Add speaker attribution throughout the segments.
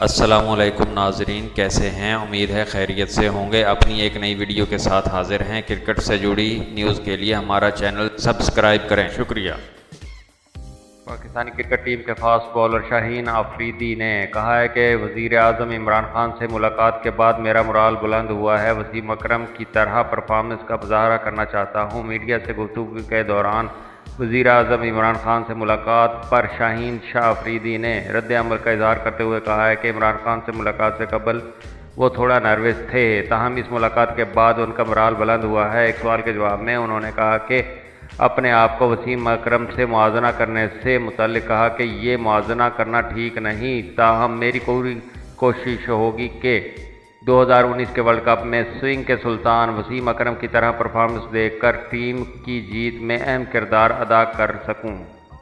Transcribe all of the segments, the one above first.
Speaker 1: السلام علیکم ناظرین، کیسے ہیں؟ امید ہے خیریت سے ہوں گے۔ اپنی ایک نئی ویڈیو کے ساتھ حاضر ہیں کرکٹ سے جڑی نیوز کے لیے ہمارا چینل سبسکرائب کریں۔ شکریہ۔ پاکستانی کرکٹ ٹیم کے فاسٹ بالر شاہین آفریدی نے کہا ہے کہ وزیر اعظم عمران خان سے ملاقات کے بعد میرا مرال بلند ہوا ہے۔ وسیم اکرم کی طرح پرفارمنس کا مظاہرہ کرنا چاہتا ہوں۔ میڈیا سے گفتگو کے دوران وزیر اعظم عمران خان سے ملاقات پر شاہین شاہ آفریدی نے رد عمل کا اظہار کرتے ہوئے کہا ہے کہ عمران خان سے ملاقات سے قبل وہ تھوڑا نروس تھے۔ تاہم، اس ملاقات کے بعد ان کا مرال بلند ہوا ہے۔ ایک سوال کے جواب میں انہوں نے کہا کہ اپنے آپ کو وسیم اکرم سے موازنہ کرنے سے متعلق کہا کہ یہ موازنہ کرنا ٹھیک نہیں۔ تاہم، میری پوری کوشش ہوگی کہ دو ہزار انیس کے ورلڈ کپ میں سوئنگ کے سلطان وسیم اکرم کی طرح پرفارمنس دیکھ کر ٹیم کی جیت میں اہم کردار ادا کر سکوں۔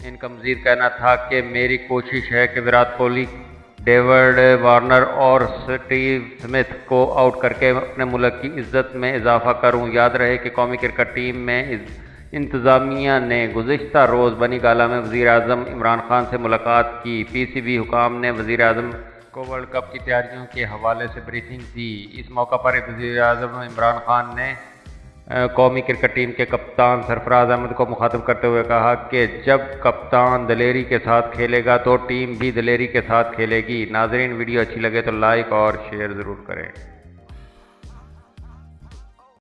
Speaker 1: ان کا مزید کہنا تھا کہ میری کوشش ہے کہ وراٹ کوہلی، ڈیوڈ وارنر اور سٹیو سمتھ کو آؤٹ کر کے اپنے ملک کی عزت میں اضافہ کروں۔ یاد رہے کہ قومی کرکٹ ٹیم میں انتظامیہ نے گزشتہ روز بنی گالا میں وزیر اعظم عمران خان سے ملاقات کی۔ پی سی بی حکام نے وزیر اعظم کو ورلڈ کپ کی تیاریوں کے حوالے سے بریفنگ دی۔ اس موقع پر وزیر اعظم عمران خان نے قومی کرکٹ ٹیم کے کپتان سرفراز احمد کو مخاطب کرتے ہوئے کہا کہ جب کپتان دلیری کے ساتھ کھیلے گا تو ٹیم بھی دلیری کے ساتھ کھیلے گی۔ ناظرین، ویڈیو اچھی لگے تو لائک اور شیئر ضرور کریں۔